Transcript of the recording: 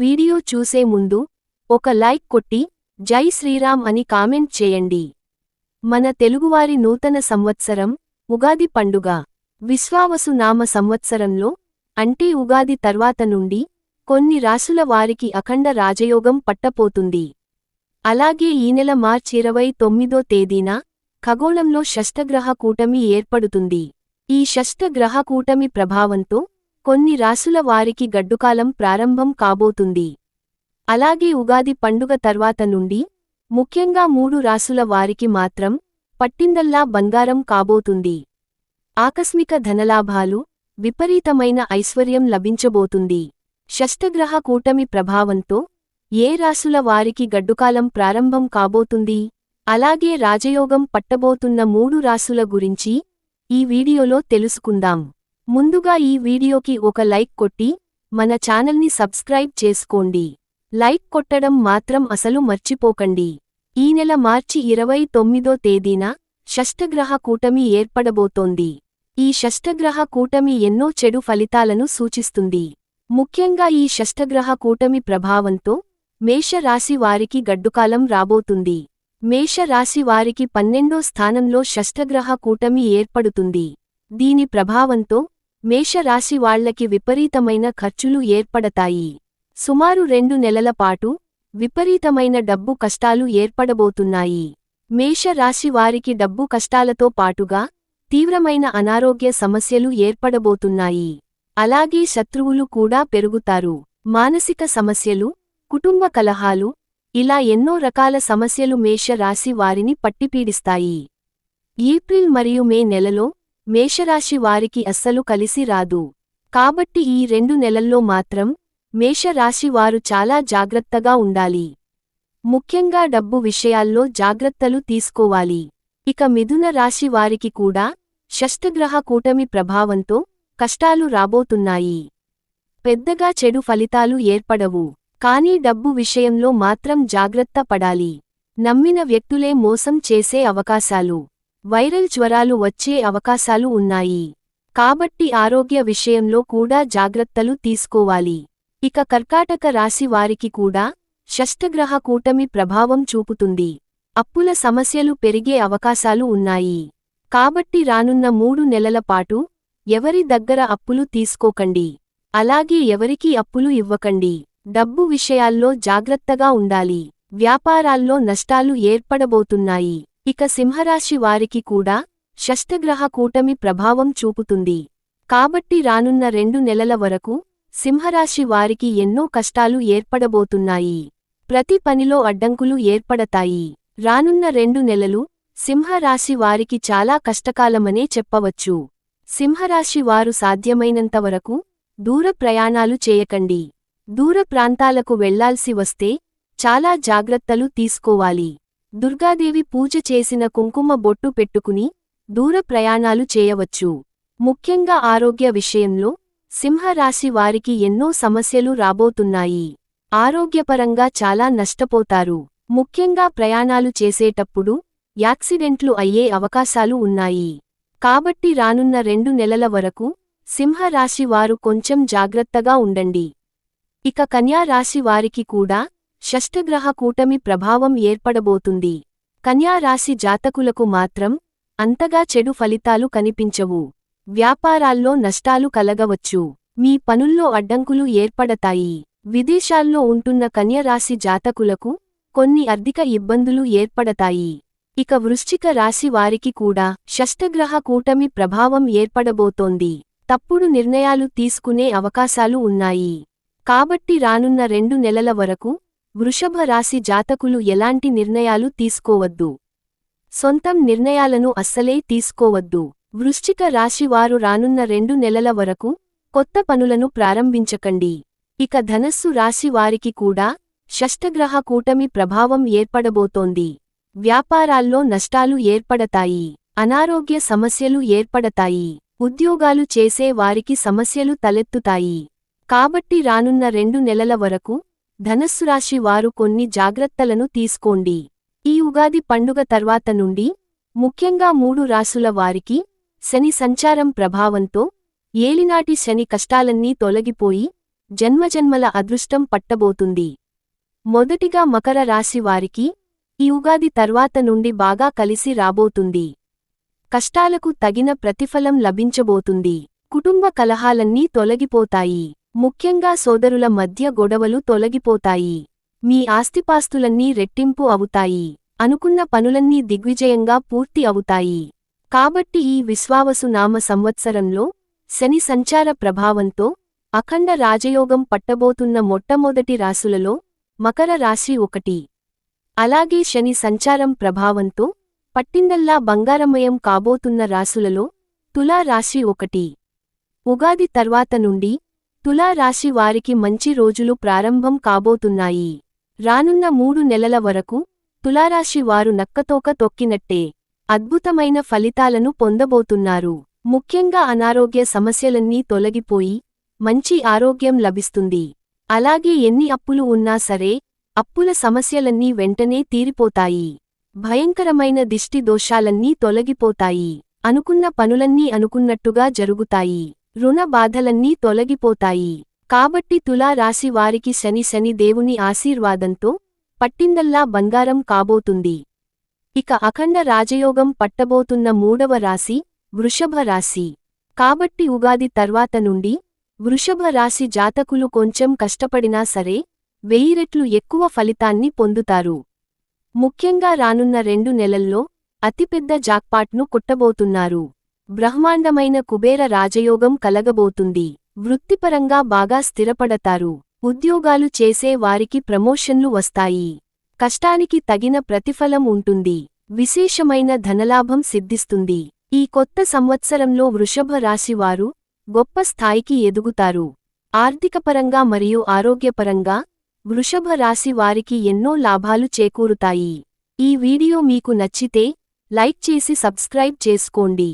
Video చూసే ముందు ఒక లైక్ కొట్టి జై శ్రీరామ్ అని కామెంట్ చేయండి. మన తెలుగువారి నూతన సంవత్సరం ఉగాది పండుగ. విశ్వావసు నామ సంవత్సరంలో అంటే ఉగాది తర్వాత నుండి కొన్ని రాసుల వారికి అఖండ రాజయోగం పట్టపోతుంది. అలాగే ఈ నెల మార్చి ఇరవై తొమ్మిదో తేదీన ఖగోళంలో షష్టగ్రహ కూటమి ఏర్పడుతుంది. ఈ షష్టగ్రహ కూటమి ప్రభావంతో కొన్ని రాసుల వారికి గడ్డుకాలం ప్రారంభం కాబోతుంది. అలాగే ఉగాది పండుగ తర్వాత నుండి ముఖ్యంగా మూడు రాసుల వారికి మాత్రం పట్టిందల్లా బంగారం కాబోతుంది. ఆకస్మిక ధనలాభాలు విపరీతమైన ఐశ్వర్యం లభించబోతుంది. షష్టగ్రహ కూటమి ప్రభావంతో ఏ రాసుల వారికి గడ్డుకాలం ప్రారంభం కాబోతుంది? అలాగే రాజయోగం పట్టబోతున్న మూడు రాసుల గురించి ఈ వీడియోలో తెలుసుకుందాం. ముందుగా ఈ వీడియోకి ఒక లైక్ కొట్టి మన ఛానల్ని సబ్స్క్రైబ్ చేసుకోండి. లైక్ కొట్టడం మాత్రం అసలు మర్చిపోకండి. ఈ నెల మార్చి ఇరవై తొమ్మిదో తేదీన షష్టగ్రహ కూటమి ఏర్పడబోతోంది. ఈ షష్టగ్రహ కూటమి ఎన్నో చెడు ఫలితాలను సూచిస్తుంది. ముఖ్యంగా ఈ షష్టగ్రహ కూటమి ప్రభావంతో మేషరాశి వారికి గడ్డుకాలం రాబోతుంది. మేషరాశి వారికి పన్నెండో స్థానంలో షష్టగ్రహ కూటమి ఏర్పడుతుంది. దీని ప్రభావంతో మేషరాశి వాళ్ళకి విపరీతమైన ఖర్చులు ఏర్పడతాయి. సుమారు రెండు నెలల పాటు విపరీతమైన డబ్బు కష్టాలు ఏర్పడబోతున్నాయి. మేషరాశి వారికి డబ్బు కష్టాలతో పాటుగా తీవ్రమైన అనారోగ్య సమస్యలు ఏర్పడబోతున్నాయి. అలాగే శత్రువులు కూడా పెరుగుతారు. మానసిక సమస్యలు కుటుంబ కలహాలు ఇలా ఎన్నో రకాల సమస్యలు మేషరాశి వారిని పట్టిపీడిస్తాయి. ఏప్రిల్ మరియు మే నెలలో మేషరాశి వారికి అస్సలు కలిసి రాదు. కాబట్టి ఈ రెండు నెలల్లో మాత్రం మేషరాశి వారు చాలా జాగ్రత్తగా ఉండాలి. ముఖ్యంగా డబ్బు విషయాల్లో జాగ్రత్తలు తీసుకోవాలి. ఇక మిథున రాశి వారికి కూడా షష్ఠగ్రహ కూటమి ప్రభావంతో కష్టాలు రాబోతున్నాయి. పెద్దగా చెడు ఫలితాలు ఏర్పడవు. కానీ డబ్బు విషయంలో మాత్రం జాగ్రత్త పడాలి. నమ్మిన వ్యక్తులే మోసం చేసే అవకాశాలు. వైరల్ జ్వరాలు వచ్చే అవకాశాలు ఉన్నాయి. కాబట్టి ఆరోగ్య విషయంలో కూడా జాగ్రత్తలు తీసుకోవాలి. ఇక కర్కాటక రాశి వారికి కూడా షష్టగ్రహ కూటమి ప్రభావం చూపుతుంది. అప్పుల సమస్యలు పెరిగే అవకాశాలు ఉన్నాయి. కాబట్టి రానున్న మూడు నెలల పాటు ఎవరి దగ్గర అప్పులు తీసుకోకండి. అలాగే ఎవరికీ అప్పులు ఇవ్వకండి. డబ్బు విషయాల్లో జాగ్రత్తగా ఉండాలి. వ్యాపారాల్లో నష్టాలు ఏర్పడబోతున్నాయి. ఇక సింహరాశి వారికి కూడా షష్టగ్రహ కూటమి ప్రభావం చూపుతుంది. కాబట్టి రానున్న రెండు నెలల వరకు సింహరాశి వారికి ఎన్నో కష్టాలు ఏర్పడబోతున్నాయి. ప్రతి పనిలో అడ్డంకులు ఏర్పడతాయి. రానున్న రెండు నెలలు సింహరాశి వారికి చాలా కష్టకాలమనే చెప్పవచ్చు. సింహరాశి వారు సాధ్యమైనంతవరకు దూర ప్రయాణాలు చేయకండి. దూర ప్రాంతాలకు వెళ్ళాల్సి వస్తే చాలా జాగ్రత్తలు తీసుకోవాలి. దుర్గాదేవి పూజ చేసిన కుంకుమ బొట్టు పెట్టుకుని దూర ప్రయాణాలు చేయవచ్చు. ముఖ్యంగా ఆరోగ్య విషయంలో సింహరాశి వారికి ఎన్నో సమస్యలు రాబోతున్నాయి. ఆరోగ్యపరంగా చాలా నష్టపోతారు. ముఖ్యంగా ప్రయాణాలు చేసేటప్పుడు యాక్సిడెంట్లు అయ్యే అవకాశాలు ఉన్నాయి. కాబట్టి రానున్న రెండు నెలల వరకు సింహరాశి వారు కొంచెం జాగ్రత్తగా ఉండండి. ఇక కన్యా రాశి వారికి కూడా షష్ఠగ్రహ కూటమి ప్రభావం ఏర్పడబోతుంది. కన్యారాశి జాతకులకు మాత్రం అంతగా చెడు ఫలితాలు కనిపించవు. వ్యాపారాల్లో నష్టాలు కలగవచ్చు. మీ పనుల్లో అడ్డంకులు ఏర్పడతాయి. విదేశాల్లో ఉంటున్న కన్యరాశి జాతకులకు కొన్ని అర్థిక ఇబ్బందులు ఏర్పడతాయి. ఇక వృశ్చిక రాశి వారికి కూడా షష్ఠగ్రహ కూటమి ప్రభావం ఏర్పడబోతోంది. తప్పుడు నిర్ణయాలు తీసుకునే అవకాశాలు ఉన్నాయి. కాబట్టి రానున్న రెండు నెలల వరకు వృషభ రాశి జాతకులు ఎలాంటి నిర్ణయాలు తీసుకోవద్దు. సొంతం నిర్ణయాలను అస్సలే తీసుకోవద్దు. వృశ్చిక రాశివారు రానున్న రెండు నెలల వరకు కొత్త పనులను ప్రారంభించకండి. ఇక ధనస్సు రాశివారికి కూడా షష్టగ్రహ కూటమి ప్రభావం ఏర్పడబోతోంది. వ్యాపారాల్లో నష్టాలు ఏర్పడతాయి. అనారోగ్య సమస్యలు ఏర్పడతాయి. ఉద్యోగాలు చేసే వారికి సమస్యలు తలెత్తుతాయి. కాబట్టి రానున్న రెండు నెలల వరకు ధనస్సురాశి వారు కొన్ని జాగ్రత్తలను తీసుకోండి. ఈ ఉగాది పండుగ తర్వాత నుండి ముఖ్యంగా మూడు రాసుల వారికి శని సంచారం ప్రభావంతో ఏలినాటి శని కష్టాలన్నీ తొలగిపోయి జన్మజన్మల అదృష్టం పట్టబోతుంది. మొదటిగా మకర రాశి వారికి ఈ ఉగాది తర్వాత నుండి బాగా కలిసి రాబోతుంది. కష్టాలకు తగిన ప్రతిఫలం లభించబోతుంది. కుటుంబ కలహాలన్నీ తొలగిపోతాయి. ముఖ్యంగా సోదరుల మధ్య గొడవలు తొలగిపోతాయి. మీ ఆస్తిపాస్తులన్నీ రెట్టింపు అవుతాయి. అనుకున్న పనులన్నీ దిగ్విజయంగా పూర్తి అవుతాయి. కాబట్టి ఈ విశ్వావసు నామ సంవత్సరంలో శని సంచార ప్రభావంతో అఖండ రాజయోగం పట్టబోతున్న మొట్టమొదటి రాసులలో మకర రాశి ఒకటి. అలాగే శని సంచారం ప్రభావంతో పట్టిందల్లా బంగారమయం కాబోతున్న రాసులలో తులా రాశి ఒకటి. ఉగాది తర్వాత నుండి తులారాశి వారికి మంచి రోజులు ప్రారంభం కాబోతున్నాయి. రానున్న మూడు నెలల వరకు తులారాశి వారు నక్కతోక తొక్కినట్టే అద్భుతమైన ఫలితాలను పొందబోతున్నారు. ముఖ్యంగా అనారోగ్య సమస్యలన్నీ తొలగిపోయి మంచి ఆరోగ్యం లభిస్తుంది. అలాగే ఎన్ని అప్పులు ఉన్నా సరే అప్పుల సమస్యలన్నీ వెంటనే తీరిపోతాయి. భయంకరమైన దిష్టి దోషాలన్నీ తొలగిపోతాయి. అనుకున్న పనులన్నీ అనుకున్నట్టుగా జరుగుతాయి. రుణ బాధలన్నీ తొలగిపోతాయి. కాబట్టి తులా రాశి వారికి శని శని దేవుని ఆశీర్వాదంతో పట్టిందల్లా బంగారం కాబోతుంది. ఇక అఖండ రాజయోగం పట్టబోతున్న మూడవ రాశి వృషభ రాశి. కాబట్టి ఉగాది తర్వాత నుండి వృషభ రాశి జాతకులు కొంచెం కష్టపడినా సరే వెయ్యి రెట్లు ఎక్కువ ఫలితాన్ని పొందుతారు. ముఖ్యంగా రానున్న రెండు నెలల్లో అతిపెద్ద జాక్పాట్ను కొట్టబోతున్నారు. బ్రహ్మాండమైన కుబేర రాజయోగం కలగబోతుంది. వృత్తిపరంగా బాగా స్థిరపడతారు. ఉద్యోగాలు చేసే వారికి ప్రమోషన్లు వస్తాయి. కష్టానికి తగిన ప్రతిఫలం ఉంటుంది. విశేషమైన ధనలాభం సిద్ధిస్తుంది. ఈ కొత్త సంవత్సరంలో వృషభ రాశివారు గొప్ప స్థాయికి ఎదుగుతారు. ఆర్థికపరంగా మరియు ఆరోగ్యపరంగా వృషభ రాశి వారికి ఎన్నో లాభాలు చేకూరుతాయి. ఈ వీడియో మీకు నచ్చితే లైక్ చేసి సబ్స్క్రైబ్ చేసుకోండి.